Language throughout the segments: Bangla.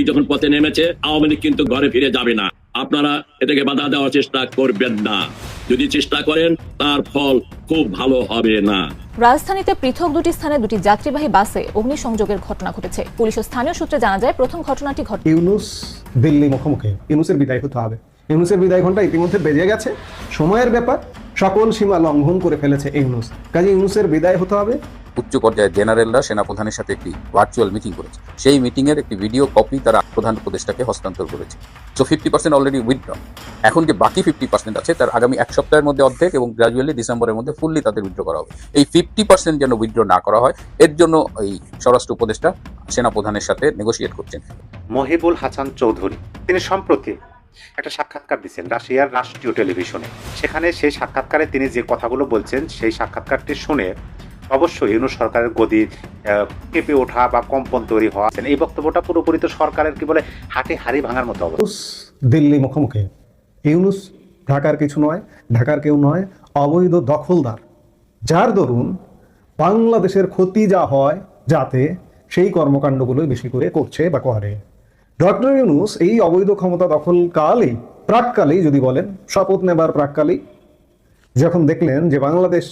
লীগ যখন পথে নেমেছে আওয়ামী লীগ কিন্তু ঘরে ফিরে যাবে না। আপনারা এটাকে বাধা দেওয়ার চেষ্টা করবেন না। যদি চেষ্টা করেন তার ফল খুব ভালো হবে না। রাজধানীতে পৃথক দুটি স্থানে দুটি যাত্রীবাহী বাসে অগ্নিসংযোগের ঘটনা ঘটেছে। পুলিশ ও স্থানীয় সূত্রে জানা যায় প্রথম ঘটনাটি ঘটে ইউনুস দিল্লি মুখোমুখি। ইউনুসের বিদায় হতে হবে। ইউনুসের বিদায় ঘণ্টা ইতিমধ্যে বেজে গেছে। সময়ের ব্যাপার সকল সীমা লঙ্ঘন করে ফেলেছে ইউনুস। কাজে ইউনুসের বিদায় হতে হবে। উচ্চ পর্যায়ের জেনারেলরা সেনাপ্রধানের সাথে একটি ভার্চুয়াল মিটিং করেছে। সেই মিটিংয়ের একটি ভিডিও কপি তারা প্রধান উপদেষ্টাকে হস্তান্তর করেছে। So fifty percent already withdraw এখন যে বাকি ফিফটি পার্সেন্ট আছে তার আগামী এক সপ্তাহের মধ্যে অর্ধেক এবং গ্রাজুয়ালি ডিসেম্বরের মধ্যে ফুললি তাদের উইথড্র করা হবে। এই ফিফটি পার্সেন্ট যেন উইথড্র না করা হয় এর জন্য এই স্বরাষ্ট্র উপদেষ্টা সেনাপ্রধানের সাথে নেগোসিয়েট করছেন। মহিবুল হাসান চৌধুরী তিনি সম্প্রতি একটা সাক্ষাৎকার দিচ্ছেন রাশিয়ার রাষ্ট্রীয় টেলিভিশনে। সেখানে সেই সাক্ষাৎকারে তিনি যে কথাগুলো বলছেন, সেই সাক্ষাৎকারটি শুনে অবশ্যই ইউনুস সরকারের গদি কেঁপে ওঠা বা কম্পন তৈরি হওয়া এই বক্তব্যটা পুরোপুরি তো সরকারের কি বলে, হাটে হাড়ি ভাঙার মতো অবস্থা। দিল্লি মুখোমুখি। ইউনুস ঢাকার কিছু নয়, ঢাকার কেউ নয়, অবৈধ দখলদার। যার দরুন বাংলাদেশের ক্ষতি যা হয় যাতে সেই কর্মকাণ্ডগুলোই বেশি করে করছে বা করে। ডক্টর ইউনুস এই অবৈধ ক্ষমতা দখলকালেই প্রাককালেই যদি বলেন, শপথ নেবার প্রাককালেই। যখন দেখলেন যে বাংলাদেশ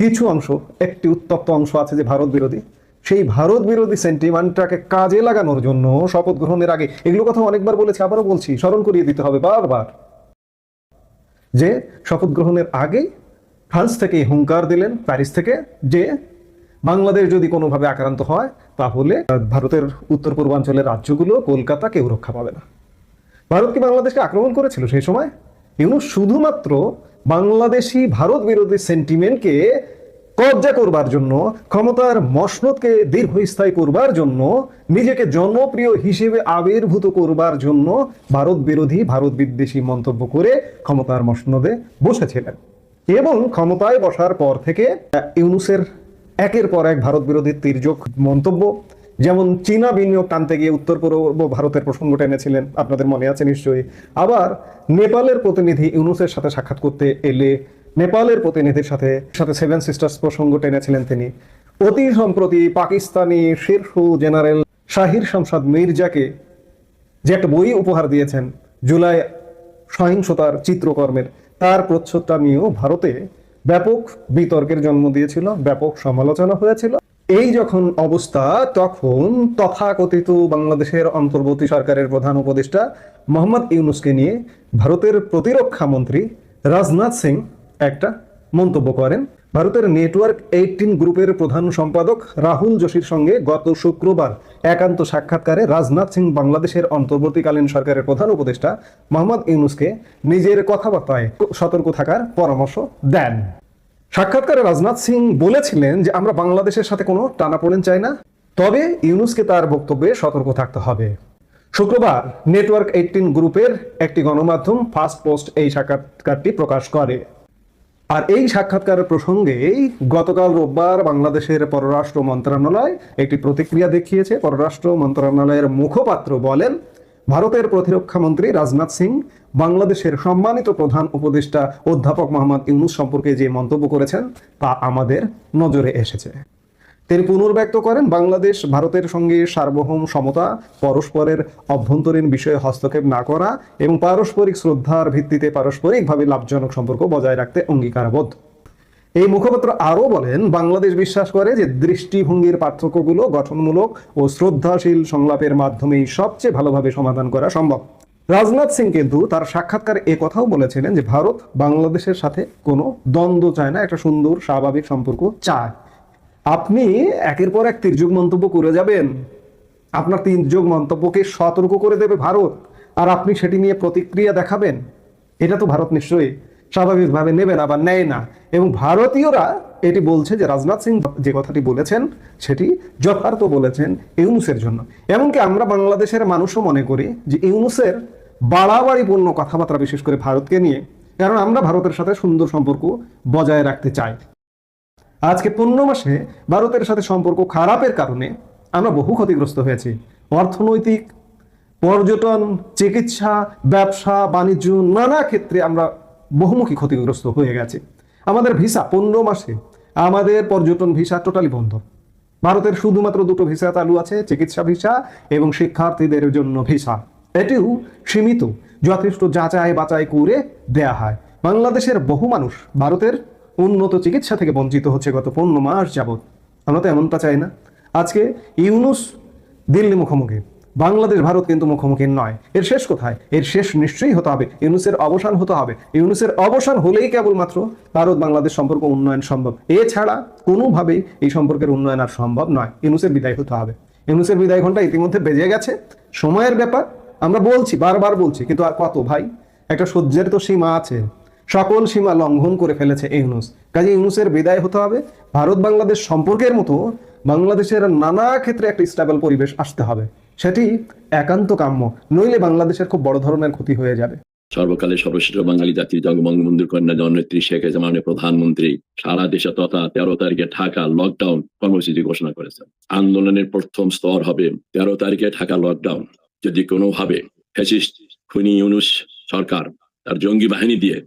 কিছু অংশ, একটি উত্তপ্ত অংশ আছে যে ভারত বিরোধী, সেই ভারত বিরোধী সেন্টিমেন্টটাকে কাজে লাগানোর জন্য শপথ গ্রহণের আগে, এগুলো কথা অনেকবার বলেছি, আবারও বলছি, স্মরণ করিয়ে দিতে হবে বারবার। যে শপথ গ্রহণের আগে ফ্রান্স থেকে হুঙ্কার দিলেন, প্যারিস থেকে, যে বাংলাদেশ যদি কোনোভাবে আক্রান্ত হয় তাহলে ভারতের উত্তর পূর্বাঞ্চলের রাজ্যগুলো কলকাতা কেউ রক্ষা পাবে না। ভারত কি বাংলাদেশকে আক্রমণ করেছিল সেই সময়? ইউনুস শুধুমাত্র বাংলাদেশি ভারত বিরোধী সেন্টিমেন্টকে কবজা করবার জন্য, ক্ষমতার মসনদকে দীর্ঘস্থায়ী করবার জন্য, নিজেকে জনপ্রিয় হিসেবে আবির্ভূত করবার জন্য ভারত বিরোধী, ভারত বিদ্বেষী মন্তব্য করে ক্ষমতার মসনদে বসেছিলেন। এবং ক্ষমতায় বসার পর থেকে ইউনুসের একের পর এক ভারত বিরোধী তির্যক মন্তব্য। যেমন চীনা বিনিয়োগ টানতে গিয়ে উত্তর পূর্ব ভারতের প্রসঙ্গ টেনেছিলেন, আপনাদের মনে আছে নিশ্চয়ই। আবার নেপালের প্রতিনিধি ইউনুসের সাথে সাক্ষাৎ করতে এলে নেপালের প্রতিনিধির সাথে সাথে সেভেন সিস্টার্স প্রসঙ্গ টেনেছিলেন তিনি। অতি সম্প্রতি পাকিস্তানি শীর্ষ জেনারেল শাহির শামসাদ মির্জাকে যে একটা বই উপহার দিয়েছেন জুলাই সহিংসতার চিত্রকর্মের। তার প্রচ্ছদটা নিয়েও ভারতে ব্যাপক বিতর্কের জন্ম দিয়েছিল, ব্যাপক সমালোচনা হয়েছিল। এই যখন অবস্থা, তখন তথাকথিত বাংলাদেশের অন্তর্বর্তী সরকারের প্রধান উপদেষ্টা মোহাম্মদ ইউনুসকে নিয়ে ভারতের প্রতিরক্ষা মন্ত্রী রাজনাথ সিং একটা মন্তব্য করেন। ভারতের নেটওয়ার্ক এইটিন গ্রুপের প্রধান সম্পাদক রাহুল যোশীর সঙ্গে গত শুক্রবার একান্ত সাক্ষাৎকারে রাজনাথ সিং বাংলাদেশের অন্তর্বর্তীকালীন সরকারের প্রধান উপদেষ্টা মোহাম্মদ ইউনুসকে নিজের কথাবার্তায় সতর্ক থাকার পরামর্শ দেন। সাক্ষাৎকারে রাজনাথ সিং বলেছিলেন যে, আমরা বাংলাদেশের সাথে কোনো টানাপোড়েন চাই না, তবে ইউনুসকে তার বক্তব্যে সতর্ক থাকতে হবে। শুক্রবার নেটওয়ার্ক এইটিন গ্রুপের একটি গণমাধ্যম ফার্স্ট পোস্ট এই সাক্ষাৎকারটি প্রকাশ করে। আর এই সাক্ষাৎকারের প্রসঙ্গেই গতকাল রোববার বাংলাদেশের পররাষ্ট্র মন্ত্রণালয় একটি প্রতিক্রিয়া দেখিয়েছে। পররাষ্ট্র মন্ত্রণালয়ের মুখপাত্র বলেন, ভারতের প্রতিরক্ষা মন্ত্রী রাজনাথ সিং, বাংলাদেশের সম্মানিত প্রধান উপদেষ্টা অধ্যাপক মোহাম্মদ ইউনুস সম্পর্কে যে মন্তব্য করেছেন, তা আমাদের নজরে এসেছে। তিনি পুনর্ব্যক্ত করেন। বাংলাদেশ, ভারতের সঙ্গে সার্বভৌম সমতা, পরস্পরের অভ্যন্তরীণ বিষয়ে হস্তক্ষেপ না করা এবং পারস্পরিক শ্রদ্ধার ভিত্তিতে পারস্পরিকভাবে লাভজনক সম্পর্ক বজায় রাখতে অঙ্গীকারবদ্ধ। এই মুখপাত্র আরও বলেন, বাংলাদেশ বিশ্বাস করে যে দৃষ্টিভঙ্গির পার্থক্যগুলো গঠনমূলক ও শ্রদ্ধাশীল সংলাপের মাধ্যমেই সবচেয়ে ভালোভাবে সমাধান করা সম্ভব। রাজনাথ সিং কিন্তু তার সাক্ষাৎকারে এ কথাও বলেছিলেন যে, ভারত বাংলাদেশের সাথে কোনো দ্বন্দ্ব চায় না, একটা সুন্দর, স্বাভাবিক সম্পর্ক চায়। আপনি একের পর এক তির্যক মন্তব্য করে যাবেন। আপনার তির্যক মন্তব্যকে সতর্ক করে দেবে ভারত। আর আপনি সেটি নিয়ে প্রতিক্রিয়া দেখাবেন। এটা তো ভারত নিশ্চয়ই স্বাভাবিকভাবে নেবে না বা নেয় না। এবং ভারতীয়রা এটি বলছে যে, রাজনাথ সিং যে কথাটি বলেছেন, সেটি যথার্থ বলেছেন ইউনুসের জন্য। এমনকি আমরা বাংলাদেশের মানুষও মনে করি যে, ইউনুসের বাড়াবাড়িপূর্ণ কথাবার্তা বিশেষ করে ভারতকে নিয়ে। কারণ আমরা ভারতের সাথে সুন্দর সম্পর্ক বজায় রাখতে চাই। আজকে পনেরো মাসে ভারতের সাথে সম্পর্ক খারাপের কারণে আমরা বহু ক্ষতিগ্রস্ত হয়েছি। অর্থনৈতিক, পর্যটন, চিকিৎসা, ব্যবসা, বাণিজ্য, নানা ক্ষেত্রে আমরা বহুমুখী ক্ষতিগ্রস্ত হয়ে গেছি। আমাদের ভিসা পনেরো মাসে, আমাদের পর্যটন ভিসা টোটালি বন্ধ। ভারতের শুধুমাত্র দুটো ভিসা চালু আছে, চিকিৎসা ভিসা এবং শিক্ষার্থীদের জন্য ভিসা। এটিও সীমিত, যথেষ্ট যাচাই বাচাই করে দেয়া হয়। বাংলাদেশের বহু মানুষ ভারতের উন্নত চিকিৎসা থেকে বঞ্চিত হচ্ছে গত পনেরো মাস যাবৎ। আমরা তো এমনটা চাই না। আজকে ইউনুস দিল্লি মুখোমুখি, বাংলাদেশ, ভারত কিন্তু মুখোমুখি নয়। এর শেষ কোথায়? এর শেষ নিশ্চয়ই হতে হবে। ইউনুসের অবসান হতে হবে। ইউনুসের অবসান হলেই কেবলমাত্র ভারত, বাংলাদেশ সম্পর্ক উন্নয়ন সম্ভব। এছাড়া কোনোভাবেই এই সম্পর্কের উন্নয়ন আর সম্ভব নয়। ইউনুসের বিদায় হতে হবে। ইউনুসের বিদায় ঘণ্টা ইতিমধ্যে বেজে গেছে। সময়ের ব্যাপার, আমরা বলছি, বারবার বলছি, কিন্তু আর কত ভাই? একটা সহ্যের তো সীমা আছে। সকল সীমা লঙ্ঘন করে ফেলেছে ইউনুস। কাজে ইউনুসের বিদায় হতে হবে। ভারত বাংলাদেশ সম্পর্কের মতো বাংলাদেশের নানা ক্ষেত্রে একটা স্টেবল পরিবেশ আসতে হবে। সেটি একান্ত কাম্য। নইলে বাংলাদেশের খুব বড় ধরনের ক্ষতি হয়ে যাবে। সর্বকালে সর্বশ্রেষ্ঠ বাঙালি জাতির জগবঙ্গবন্ধুর কন্যা জননেত্রী শেখ হাসিনা প্রধানমন্ত্রী সারা দেশে তথা তেরো তারিখে ঢাকা লকডাউন কর্মসূচি ঘোষণা করেছেন। আন্দোলনের প্রথম স্তর হবে তেরো তারিখে ঢাকা লকডাউন যদি কোনোভাবে ফ্যাসিস্ট খুনি ইউনুস সরকার তার জঙ্গি বাহিনী দিয়ে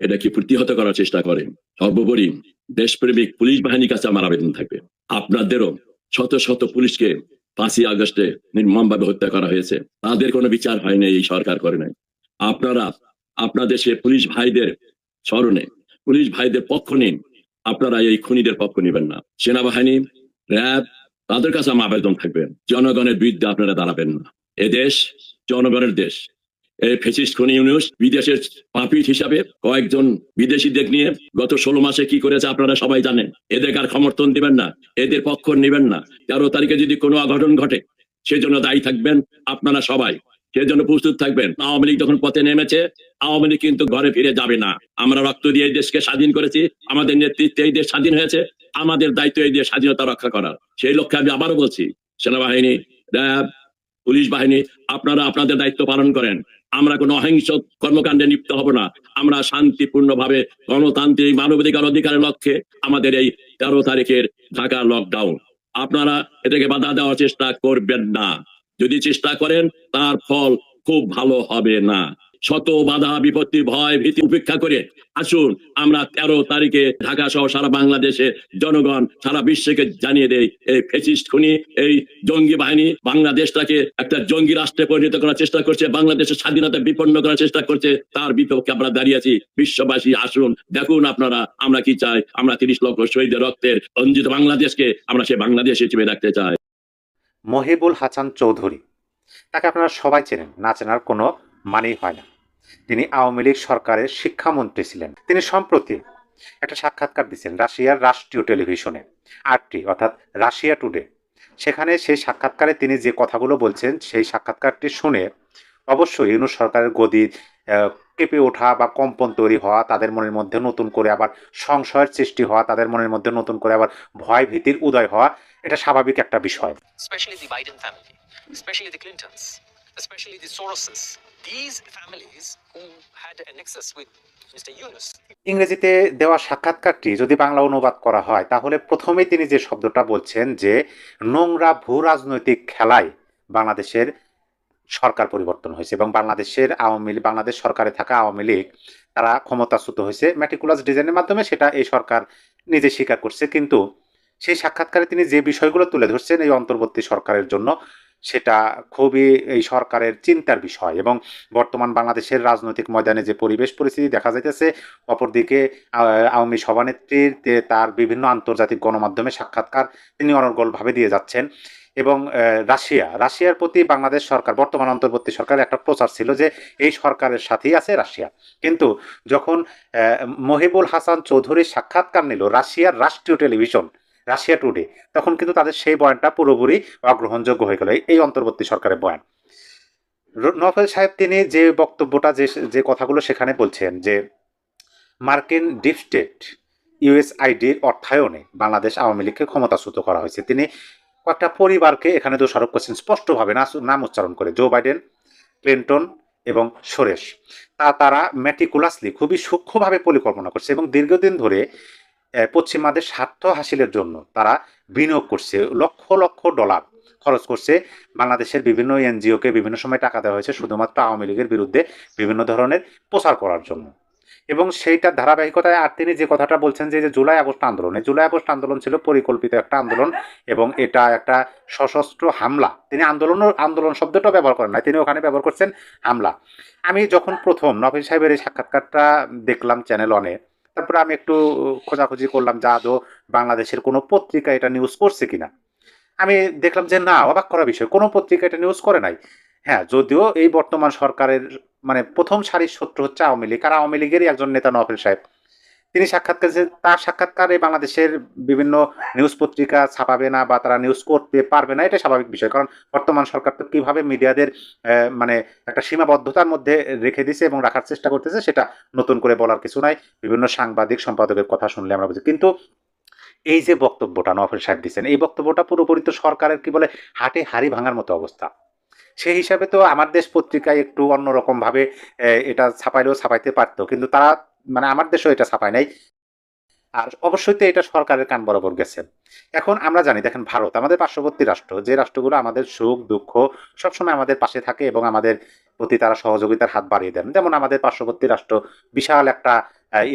এটাকে প্রতিহত করার চেষ্টা করে সর্বোপরি দেশপ্রেমিক পুলিশ বাহিনীর কাছে আমার আবেদন থাকবে। আপনাদেরও শত শত পুলিশকে পাঁচই আগস্টে নির্মমভাবে হত্যা করা হয়েছে। তাদের কোনো বিচার হয়নি এই সরকার করে নাই। আপনারা, আপনাদের সে পুলিশ ভাইদের স্মরণে, পুলিশ ভাইদের পক্ষ নিন আপনারা এই খুনিদের পক্ষ নেবেন না। সেনাবাহিনী, র্যাব, তাদের কাছে আমার আবেদন থাকবে। জনগণের বিরুদ্ধে আপনারা দাঁড়াবেন না। এ দেশ জনগণের দেশ। ফেসিস্ট খুনি ইউনিউস বিদেশের পাপিট হিসাবে কয়েকজন বিদেশিদের নিয়ে গত ষোলো মাসে কি করেছে আপনারা সবাই জানেন। এদের আর সমর্থন দিবেন না, এদের পক্ষ নেবেন না। তেরো তারিখে যদি কোনো অঘটন ঘটে, সেজন্য দায়ী থাকবেন আপনারা সবাই। সেজন্য প্রস্তুত থাকবেন। আওয়ামী লীগ যখন পথে নেমেছে, আওয়ামী লীগ কিন্তু ঘরে ফিরে যাবে না। আমরা রক্ত দিয়ে এই দেশকে স্বাধীন করেছি, আমাদের নেতৃত্বে এই দেশ স্বাধীন হয়েছে, আমাদের দায়িত্ব এই দেশ স্বাধীনতা রক্ষা করার। সেই লক্ষ্যে আমি আবারও বলছি, সেনাবাহিনী, র্যাব, পুলিশ বাহিনী, আপনারা আপনাদের দায়িত্ব পালন করেন। আমরা কোনো অহিংস কর্মকাণ্ডে লিপ্ত হব না। আমরা শান্তিপূর্ণভাবে গণতান্ত্রিক মানবাধিকার অধিকারের লক্ষ্যে আমাদের এই তেরো তারিখের ঢাকা লকডাউন আপনারা এটাকে বাধা দেওয়ার চেষ্টা করবেন না। যদি চেষ্টা করেন, তার ফল খুব ভালো হবে না। শত বাধা, বিপত্তি, ভয়, ভীতি উপেক্ষা করে আসুন, আমরা তেরো তারিখে ঢাকা সহ সারা বাংলাদেশে জনগণ সারা বিশ্বকে জানিয়ে দেয় এই ফেসিস্ট খুনি, এই জঙ্গি বাহিনী বাংলাদেশটাকে একটা জঙ্গি রাষ্ট্রে পরিণত করার চেষ্টা করছে, বাংলাদেশের স্বাধীনতা বিপন্ন করার চেষ্টা করছে, তার বিপক্ষে আমরা দাঁড়িয়ে আছি। বিশ্ববাসী, আসুন, দেখুন আপনারা, আমরা কি চাই? আমরা তিরিশ লক্ষ শহীদের রক্তের রঞ্জিত বাংলাদেশকে আমরা সে বাংলাদেশ হিসেবে রাখতে চাই। মহিবুল হাসান চৌধুরী, তাকে আপনারা সবাই চেনেন, না চেনার কোনো মানেই হয় না। তিনি আওয়ামী লীগ সরকারের শিক্ষামন্ত্রী ছিলেন। তিনি সম্প্রতি একটা সাক্ষাৎকার দিচ্ছেন রাশিয়ার রাষ্ট্রীয় টেলিভিশনে, আরটি, অর্থাৎ রাশিয়া টুডে। সেখানে সেই সাক্ষাৎকারে তিনি যে কথাগুলো বলছেন, সেই সাক্ষাৎকারটি শুনে অবশ্যই ইউনুস সরকারের গদি কেঁপে ওঠা বা কম্পন তৈরি হওয়া, তাদের মনের মধ্যে নতুন করে আবার সংশয়ের সৃষ্টি হওয়া, তাদের মনের মধ্যে নতুন করে আবার ভয় ভীতির উদয় হওয়া, এটা স্বাভাবিক একটা বিষয়। Especially the Soroses. These families who had a nexus with Mr. Yunus. ইংরেজিতে দেওয়া সাক্ষাৎকারটি যদি বাংলা অনুবাদ করা হয়, তাহলে প্রথমেই তিনি যে শব্দটা বলছেন যে নোংরা ভূ রাজনৈতিক খেলায় বাংলাদেশের সরকার পরিবর্তন হয়েছে এবং বাংলাদেশের আওয়ামী লীগ, বাংলাদেশ সরকারে থাকা আওয়ামী লীগ, তারা ক্ষমতাচ্যুত হয়েছে ম্যাটিকুলাস ডিজাইনের মাধ্যমে সেটা এই সরকার নিজে স্বীকার করছে কিন্তু সেই সাক্ষাৎকারে তিনি যে বিষয়গুলো তুলে ধরছেন এই অন্তর্বর্তী সরকারের জন্য সেটা খুবই এই সরকারের চিন্তার বিষয় এবং বর্তমান বাংলাদেশের রাজনৈতিক ময়দানে যে পরিবেশ পরিস্থিতি দেখা যাইতেছে, অপরদিকে আওয়ামী সভানেত্রীর তার বিভিন্ন আন্তর্জাতিক গণমাধ্যমে সাক্ষাৎকার তিনি অনর্গলভাবে দিয়ে যাচ্ছেন এবং রাশিয়া, রাশিয়ার প্রতি বাংলাদেশ সরকার, বর্তমান অন্তর্বর্তী সরকারের একটা প্রচার ছিল যে এই সরকারের সাথেই আছে রাশিয়া। কিন্তু যখন মহিবুল হাসান চৌধুরী সাক্ষাৎকার নিল রাশিয়ার রাষ্ট্রীয় টেলিভিশন রাশিয়া টুডে, তখন কিন্তু তাদের সেই বয়ানটা পুরোপুরি অগ্রহণযোগ্য হয়ে গেল, এই- অন্তর্বর্তী সরকারের বয়ান। নফেল সাহেব তিনি যে বক্তব্যটা, যে যে কথাগুলো সেখানে বলছেন যে, মার্কিন ডিপ স্টেট ইউএসআইডির অর্থায়নে বাংলাদেশ আওয়ামী লীগকে ক্ষমতাচ্যুত করা হয়েছে। তিনি কয়েকটা পরিবারকে এখানে দোষারোপ করছেন, স্পষ্টভাবে নাম উচ্চারণ করে, জো বাইডেন, ক্লিন্টন এবং সুরেশ তা তারা ম্যাটিকুলাসলি খুবই সূক্ষ্মভাবে পরিকল্পনা করছে এবং দীর্ঘদিন ধরে পশ্চিমাদের স্বার্থ হাসিলের জন্য তারা বিনিয়োগ করছে। লক্ষ লক্ষ ডলার খরচ করছে। বাংলাদেশের বিভিন্ন এনজিওকে বিভিন্ন সময় টাকা দেওয়া হয়েছে শুধুমাত্র আওয়ামী লীগের বিরুদ্ধে বিভিন্ন ধরনের প্রচার করার জন্য। এবং সেইটার ধারাবাহিকতায় আর তিনি যে কথাটা বলছেন যে জুলাই আগস্ট আন্দোলন জুলাই আগস্ট আন্দোলন ছিল পরিকল্পিত একটা আন্দোলন এবং এটা একটা সশস্ত্র হামলা। তিনি আন্দোলন আন্দোলন শব্দটা ব্যবহার করেন না তিনি ওখানে ব্যবহার করছেন হামলা। আমি যখন প্রথম নভেল সাহেবের এই সাক্ষাৎকারটা দেখলাম চ্যানেল অনে তারপরে আমি একটু খোঁজাখুঁজি করলাম যে আদৌ বাংলাদেশের কোনো পত্রিকা এটা নিউজ করছে কিনা। আমি দেখলাম যে না, অবাক করা বিষয়, কোনো পত্রিকা এটা নিউজ করে নাই। হ্যাঁ যদিও এই বর্তমান সরকারের মানে প্রথম সারির শত্রু হচ্ছে আওয়ামী লীগ, আর আওয়ামী লীগেরই একজন নেতা নফেল সাহেব। তিনি সাক্ষাৎকার তার সাক্ষাৎকারে বাংলাদেশের বিভিন্ন নিউজ পত্রিকা ছাপাবে না বা তারা নিউজ করতে পারবে না এটা স্বাভাবিক বিষয়। কারণ বর্তমান সরকার তো কীভাবে মিডিয়াদের মানে একটা সীমাবদ্ধতার মধ্যে রেখে দিছে এবং রাখার চেষ্টা করতেছে, সেটা নতুন করে বলার কিছু নাই। বিভিন্ন সাংবাদিক, সম্পাদকের কথা শুনলে আমরা বুঝি। কিন্তু এই যে বক্তব্যটা নফেল সাহেব দিচ্ছেন, এই বক্তব্যটা পুরোপুরি তো সরকারের কি বলে, হাটে হাড়ি ভাঙার মতো অবস্থা। সেই হিসাবে তো আমার দেশ পত্রিকায় একটু অন্যরকম ভাবে এটা ছাপাইলেও ছাপাইতে পারতো। কিন্তু তারা মানে আমার দেশেও এটা ছাপায় নাই। আর অবশ্যই তো এটা সরকারের কান বরাবর গেছে। এখন আমরা জানি, দেখেন ভারত, আমাদের পার্শ্ববর্তী রাষ্ট্র, যে রাষ্ট্রগুলো আমাদের সুখ, দুঃখ সবসময় আমাদের পাশে থাকে এবং আমাদের প্রতি তারা সহযোগিতার হাত বাড়িয়ে দেন। যেমন আমাদের পার্শ্ববর্তী রাষ্ট্র বিশাল একটা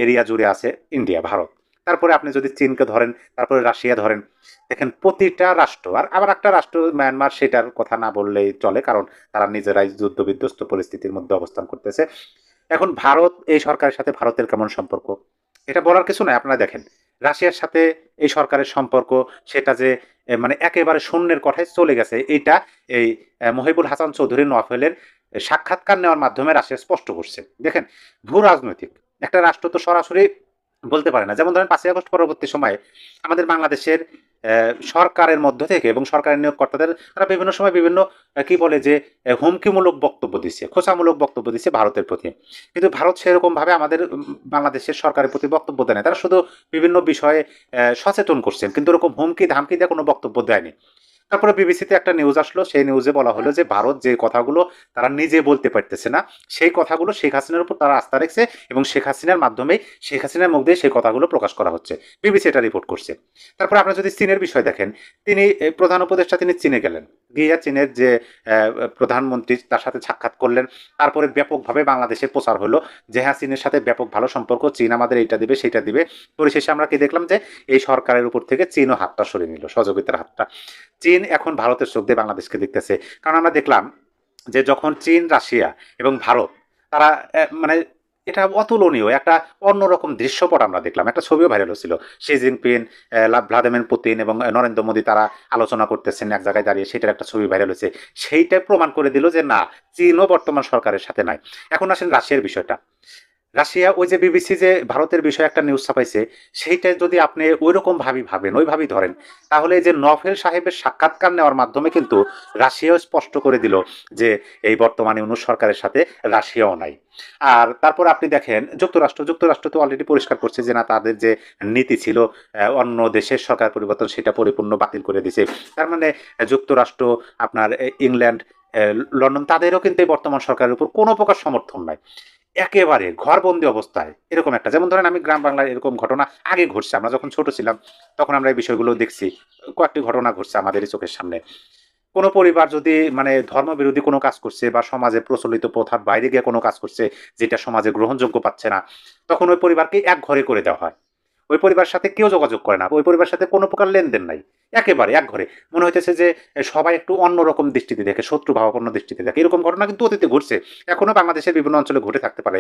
এরিয়া জুড়ে আছে, ইন্ডিয়া, ভারত। তারপরে আপনি যদি চীনকে ধরেন, তারপরে রাশিয়া ধরেন, দেখেন প্রতিটা রাষ্ট্র, আর আবার একটা রাষ্ট্র মায়ানমার, সেটার কথা না বললেই চলে, কারণ তারা নিজেরাই যুদ্ধ বিধ্বস্ত পরিস্থিতির মধ্যে অবস্থান করতেছে। এখন ভারত, এই সরকারের সাথে ভারতের কেমন সম্পর্ক? এটা বলার কিছু নয় আপনারা দেখেন। রাশিয়ার সাথে এই সরকারের সম্পর্ক, সেটা যে মানে একেবারে শূন্যের কথায় চলে গেছে, এইটা এই মহিবুল হাসান চৌধুরী নোয়াফেলের সাক্ষাৎকার নেওয়ার মাধ্যমে রাশিয়া স্পষ্ট করছে। দেখেন, ভূ রাজনৈতিক, একটা রাষ্ট্র তো সরাসরি বলতে পারে না। যেমন ধরেন পাঁচই আগস্ট পরবর্তী সময়ে আমাদের বাংলাদেশের সরকারের মধ্য থেকে এবং সরকারের নিয়োগকর্তাদের তারা বিভিন্ন সময় বিভিন্ন কি বলে যে হুমকিমূলক বক্তব্য দিচ্ছে, খোঁচামূলক বক্তব্য দিচ্ছে ভারতের প্রতি। কিন্তু ভারত সেরকমভাবে আমাদের বাংলাদেশের সরকারের প্রতি বক্তব্য দেয় না। তারা শুধু বিভিন্ন বিষয়ে সচেতন করছেন, কিন্তু ওরকম হুমকি ধামকি দিয়ে কোনো বক্তব্য দেয়নি। তারপরে বিবিসিতে একটা নিউজ আসলো, সেই নিউজে বলা হলো যে ভারত যে কথাগুলো তারা নিজে বলতে পারতেছে না, সেই কথাগুলো শেখ হাসিনার উপর তারা আস্থা রেখেছে এবং শেখ হাসিনার মাধ্যমেই শেখ হাসিনার মুখ দিয়ে সেই কথাগুলো প্রকাশ করা হচ্ছে। বিবিসি এটা রিপোর্ট করছে। তারপর আপনারা যদি চীনের বিষয় দেখেন, তিনি প্রধান উপদেষ্টা তিনি চীনে গেলেন। গিয়ে চীনের যে প্রধানমন্ত্রী তার সাথে সাক্ষাৎ করলেন। তারপরে ব্যাপকভাবে বাংলাদেশে প্রচার হলো যে হ্যাঁ চীনের সাথে ব্যাপক ভালো সম্পর্ক, চীন আমাদের এইটা দিবে, সেইটা দিবে। পরিশেষে আমরা কি দেখলাম যে এই সরকারের উপর থেকে চীনও হাতটা সরিয়ে নিল, সহযোগিতার হাতটা। চীন এখন ভারতের চোখ দিয়ে বাংলাদেশকে দেখতেছে। কারণ আমরা দেখলাম যে যখন চীন, রাশিয়া এবং ভারত, তারা মানে এটা অতুলনীয়, একটা অন্যরকম দৃশ্যপট আমরা দেখলাম। একটা ছবিও ভাইরাল হচ্ছিল। শি জিনপিং ভ্লাদিমির পুতিন এবং নরেন্দ্র মোদী তারা আলোচনা করতেছেন এক জায়গায় দাঁড়িয়ে। সেটার একটা ছবি ভাইরাল হয়েছে। সেইটাই প্রমাণ করে দিল যে না, চীনও বর্তমান সরকারের সাথে নাই। এখন আসেন রাশিয়ার বিষয়টা। রাশিয়া, ওই যে বিবিসি যে ভারতের বিষয়ে একটা নিউজ ছাপাইছে, সেইটা যদি আপনি ওই রকম ভাবি ভাবেন ওইভাবেই ধরেন, তাহলে যে নভেল সাহেবের সাক্ষাৎকার নেওয়ার মাধ্যমে কিন্তু রাশিয়াও স্পষ্ট করে দিল যে এই বর্তমানে অনু সরকারের সাথে রাশিয়াও নাই। আর তারপর আপনি দেখেন, যুক্তরাষ্ট্র যুক্তরাষ্ট্র তো অলরেডি পরিষ্কার করছে যে না, তাদের যে নীতি ছিল অন্য দেশের সরকার পরিবর্তন, সেটা পরিপূর্ণ বাতিল করে দিছে তার মানে যুক্তরাষ্ট্র, আপনার ইংল্যান্ড লন্ডন, তাদেরও কিন্তু এই বর্তমান সরকারের উপর কোনো প্রকার সমর্থন নাই। একেবারে ঘরবন্দি অবস্থায়, এরকম একটা। যেমন ধরেন আমি গ্রাম বাংলার এরকম ঘটনা আগে ঘটছে। আমরা যখন ছোট ছিলাম, তখন আমরা এই বিষয়গুলো দেখছি। কয়েকটি ঘটনা ঘটছে আমাদের চোখের সামনে। কোনো পরিবার যদি মানে ধর্মবিরোধী কোনো কাজ করছে বা সমাজে প্রচলিত প্রথার বাইরে গিয়ে কোনো কাজ করছে, যেটা সমাজে গ্রহণযোগ্য পাচ্ছে না, তখন ওই পরিবারকে এক ঘরে করে দেওয়া হয়। ওই পরিবারের সাথে কেউ যোগাযোগ করে না, ওই পরিবারের সাথে কোনো প্রকার লেনদেন নাই, একেবারে এক ঘরে। মনে হইতেছে যে সবাই একটু অন্যরকম দৃষ্টিতে দেখে, শত্রু ভাবাপন্ন দৃষ্টিতে দেখে। এরকম ঘটনা কিন্তু অতীতে ঘটছে এখনও বাংলাদেশের বিভিন্ন অঞ্চলে ঘটে থাকতে পারে।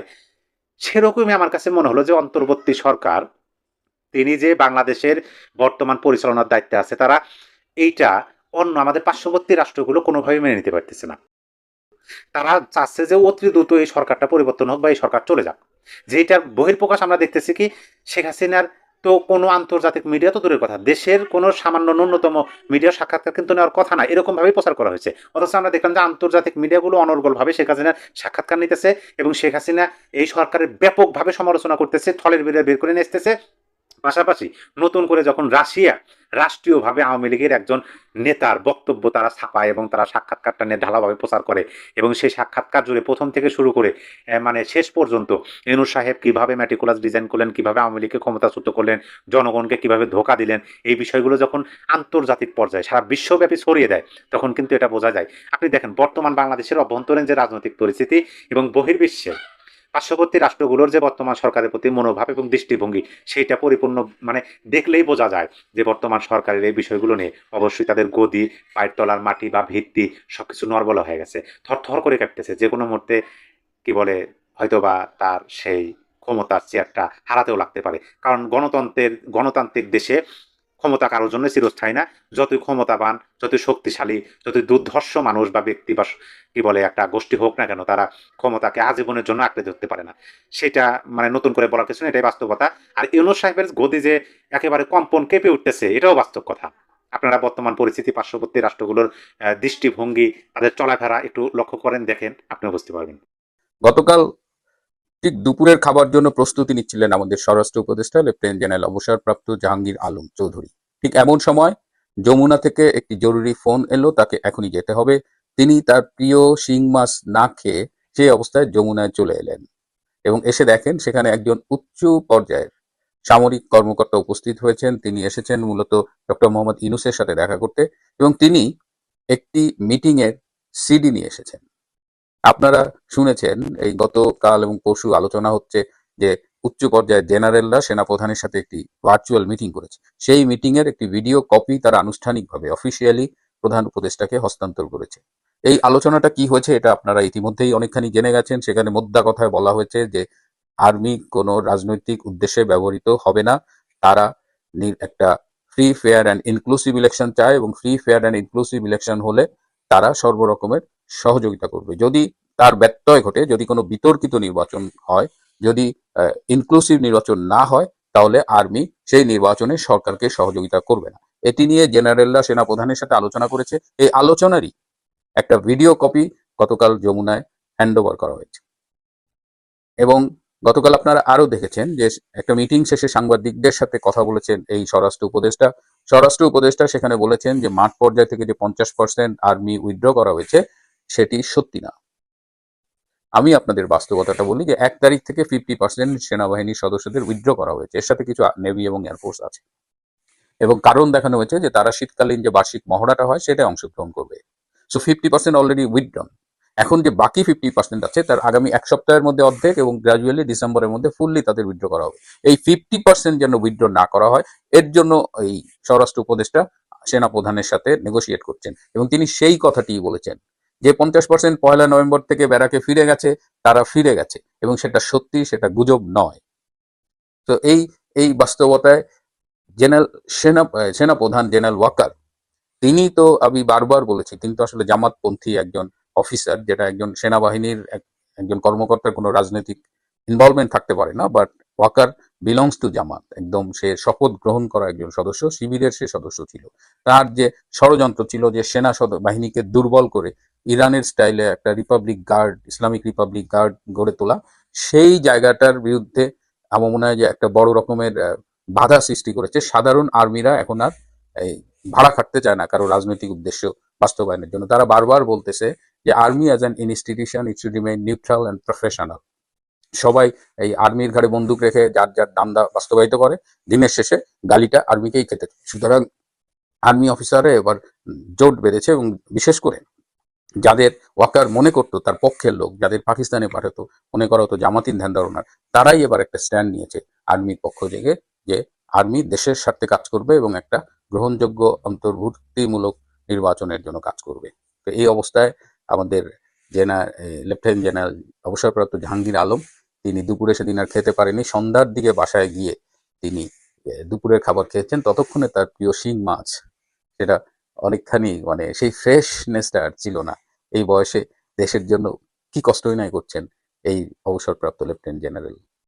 সেরকমই আমার কাছে মনে হলো যে, অন্তর্বর্তী সরকার, তিনি যে বাংলাদেশের বর্তমান পরিচালনার দায়িত্বে আছে, তারা এইটা অন্য আমাদের পার্শ্ববর্তী রাষ্ট্রগুলো কোনোভাবেই মেনে নিতে পারতেছে না। তারা চাচ্ছে যে অতি দ্রুত এই সরকারটা পরিবর্তন হোক বা এই সরকার চলে যাক। যেটার বহির্প্রকাশ আমরা দেখতেছি কি, শেখ হাসিনার তো কোনো আন্তর্জাতিক মিডিয়া তো দূরের কথা, দেশের কোনো সামান্য ন্যূনতম মিডিয়া সাক্ষাৎকার কিন্তু নেওয়ার কথা না এরকমভাবেই প্রচার করা হয়েছে। অথচ আমরা দেখলাম যে আন্তর্জাতিক মিডিয়াগুলো অনর্গলভাবে শেখ হাসিনার সাক্ষাৎকার নিতেছে এবং শেখ হাসিনা এই সরকারের ব্যাপকভাবে সমালোচনা করতেছে, থলের বেড়ে বের করে নিয়ে আসতেছে। পাশাপাশি নতুন করে যখন রাশিয়া রাষ্ট্রীয়ভাবে আওয়ামী লীগের একজন নেতার বক্তব্য তারা ছাপায় এবং তারা সাক্ষাৎকারটা নিয়ে ঢালাভাবে প্রচার করে এবং সেই সাক্ষাৎকার জুড়ে প্রথম থেকে শুরু করে মানে শেষ পর্যন্ত এনুর সাহেব কীভাবে ম্যাটিকুলাস ডিজাইন করলেন, কীভাবে আওয়ামী লীগকে ক্ষমতাচ্যুত করলেন, জনগণকে কীভাবে ধোকা দিলেন, এই বিষয়গুলো যখন আন্তর্জাতিক পর্যায়ে সারা বিশ্বব্যাপী ছড়িয়ে দেয়, তখন কিন্তু এটা বোঝা যায়। আপনি দেখেন, বর্তমান বাংলাদেশের অভ্যন্তরীণ যে রাজনৈতিক পরিস্থিতি এবং বহির্বিশ্বে পার্শ্ববর্তী রাষ্ট্রগুলোর যে বর্তমান সরকারের প্রতি মনোভাব এবং দৃষ্টিভঙ্গি, সেইটা পরিপূর্ণ মানে দেখলেই বোঝা যায় যে বর্তমান সরকারের এই বিষয়গুলো নিয়ে অবশ্যই তাদের গদি, পায়ের তলার মাটি বা ভিত্তি সবকিছু নরবলা হয়ে গেছে থর থর করে কাটতেছে। যে কোনো মুহূর্তে কি বলে, হয়তোবা তার সেই ক্ষমতার চেয়ারটা হারাতেও লাগতে পারে। কারণ গণতন্ত্রের, গণতান্ত্রিক দেশে ক্ষমতা কারোর জন্য চিরস্থায়ী না। যতই ক্ষমতাবান, যতই শক্তিশালী, যতই দুর্ধর্ষ মানুষ বা ব্যক্তি বা কি বলে, একটা গোষ্ঠী হোক না কেন, তারা ক্ষমতাকে আজীবনের জন্য আঁকড়ে ধরতে পারে না। সেটা মানে নতুন করে বলার কিছু না এটাই বাস্তবতা। আর ইউনুস সাহেবের গদি যে একেবারে কম্পন কেঁপে উঠতেছে, এটাও বাস্তব কথা। আপনারা বর্তমান পরিস্থিতি, পার্শ্ববর্তী রাষ্ট্রগুলোর দৃষ্টিভঙ্গি, তাদের চলাফেরা একটু লক্ষ্য করেন, দেখেন, আপনিও বুঝতে পারবেন। গতকাল ঠিক দুপুরের খাবার জন্য প্রস্তুতি নিচ্ছিলেন আমাদের স্বরাষ্ট্র উপদেষ্টা, লেফটেন্যান্ট জেনারেল অবসরপ্রাপ্ত জাহাঙ্গীর আলম চৌধুরী। ঠিক এমন সময় যমুনা থেকে একটি জরুরি ফোন এলো, তাকে এখনই যেতে হবে। তিনি তার প্রিয় শিং মাছ না খেয়ে সেই অবস্থায় যমুনায় চলে এলেন এবং এসে দেখেন সেখানে একজন উচ্চ পর্যায়ের সামরিক কর্মকর্তা উপস্থিত হয়েছেন। তিনি এসেছেন মূলত ডক্টর মোহাম্মদ ইনুসের সাথে দেখা করতে এবং তিনি একটি মিটিং এর সিডি নিয়ে এসেছেন। আপনারা শুনেছেন, এই গতকাল এবং পরশু আলোচনা হচ্ছে যে উচ্চ পর্যায়ের জেনারেলরা সেনাপ্রধানের সাথে একটি ভার্চুয়াল মিটিং করেছে। সেই মিটিং এর একটি ভিডিও কপি তারা আনুষ্ঠানিকভাবে অফিসিয়ালি প্রধান উপদেষ্টাকে হস্তান্তর করেছে। এই আলোচনাটা কি হয়েছে এটা আপনারা ইতিমধ্যেই অনেকখানি জেনে গেছেন। সেখানে মোদ্দা কথায় বলা হয়েছে যে, আর্মি কোনো রাজনৈতিক উদ্দেশ্যে ব্যবহৃত হবে না। তারা একটা free fair and inclusive election চায় এবং free fair and inclusive election হলে তারা সর্বরকমের সহযোগিতা করবে। যদি তার ব্যত্যয় ঘটে, যদি কোনো বিতর্কিত নির্বাচন হয়, যদি ইনক্লুসিভ নির্বাচন না হয়, তাহলে আর্মি সেই নির্বাচনে সরকারকে সহযোগিতা করবে না। এটি নিয়ে জেনারেলরা, সেনাপ্রধানের সাথে আলোচনা করেছে। এই আলোচনারই একটা ভিডিও কপি গতকাল যমুনায় হ্যান্ড করা হয়েছে। এবং গতকাল আপনারা আরও দেখেছেন যে, একটা মিটিং শেষে সাংবাদিকদের সাথে কথা বলেছেন এই স্বরাষ্ট্র উপদেষ্টা। স্বরাষ্ট্র উপদেষ্টা সেখানে বলেছেন যে, মাঠ পর্যায় থেকে যে পঞ্চাশ পার্সেন্ট আর্মি উইথড্র করা হয়েছে সেটি সত্যি না। আমি আপনাদের বাস্তবতাটা বলি যে এক তারিখ থেকে ফিফটি পার্সেন্ট সেনাবাহিনীর সদস্যদের উইথড্র করা হয়েছে। এর সাথে কিছু নেভি এবং এয়ারফোর্স আছে। এবং কারণ দেখানো হয়েছে যে তারা শীতকালীন যে বার্ষিক মহড়াটা হয়, সেটা অংশগ্রহণ করবে। So fifty percent already withdrawn এখন যে বাকি ফিফটি পার্সেন্ট আছে, তার আগামী এক সপ্তাহের মধ্যে অর্ধেক এবং গ্রাজুয়ালি ডিসেম্বরের মধ্যে ফুললি তাদের উইথড্র করা হবে। এই ফিফটি পার্সেন্ট যেন উইথড্র না করা হয়, এর জন্য এই স্বরাষ্ট্র উপদেষ্টা সেনা প্রধানের সাথে নেগোসিয়েট করছেন। এবং তিনি সেই কথাটি বলেছেন। যে পঞ্চাশ পার্সেন্ট পয়লা নভেম্বর থেকে ব্যারাকে ফিরে গেছে, তারা ফিরে গেছে এবং সেটা সত্যি, সেটা গুজব নয়। তো এই এই বাস্তবতায় জেনারেল সেনা সেনা প্রধান জেনারেল ওয়াকার, তিনি তো আমি বারবার বলেছি, তিনি তো আসলে জামাতপন্থী একজন অফিসার, যেটা একজন সেনাবাহিনীর এক- একজন কর্মকর্তার কোনো রাজনৈতিক ইনভলভমেন্ট থাকতে পারে না but Waker belongs to Jamaat. একদম সে শপথ গ্রহণ করা একজন সদস্য, শিবিরের সে সদস্য ছিল। তার যে ষড়যন্ত্র ছিল যে সেনা বাহিনীকে দুর্বল করে ইরানের স্টাইলে একটা republic guard, Islamic republic guard গড়ে তোলা। সেই জায়গাটার বিরুদ্ধে আমার মনে হয় যে একটা বড় রকমের বাধা সৃষ্টি করেছে। সাধারণ আর্মিরা এখন আর এই ভাড়া খাটতে চায় না কারও রাজনৈতিক উদ্দেশ্য বাস্তবায়নের জন্য। তারা বারবার বলতেছে যে army as an institution it should remain neutral and professional সবাই এই আর্মির ঘাড়ে বন্দুক রেখে যার যার দান্দা বাস্তবায়িত করে, দিনের শেষে গালিটা আর্মিকেই খেতে সুতরাং আর্মি অফিসারে এবার জোট বেঁধেছে এবং বিশেষ করে যাদের ওয়াকার মনে করতো তার পক্ষের লোক, যাদের পাকিস্তানে পাঠাতো, মনে করা হতো জামাতিন ধ্যান ধারণার, তারাই এবার একটা স্ট্যান্ড নিয়েছে আর্মির পক্ষ থেকে যে আর্মি দেশের স্বার্থে কাজ করবে এবং একটা গ্রহণযোগ্য, অন্তর্ভুক্তিমূলক নির্বাচনের জন্য কাজ করবে। তো এই অবস্থায় আমাদের জেনা লেফটেন্যান্ট জেনারেল অবসরপ্রাপ্ত জাহাঙ্গীর আলম, তিনি দুপুরে সেদিন আর খেতে পারেনি, সন্ধ্যার দিকে বাসায় গিয়ে তিনি দুপুরের খাবার খেয়েছেন, ততক্ষণে তার প্রিয় শিং মাছ, সেটা অনেকখানি মানে সেই ফ্রেশনেসটা আর ছিল না। এই বয়সে দেশের জন্য কি কষ্টই নাই করছেন এই অবসরপ্রাপ্ত লেফটেন্যান্ট জেনারেল।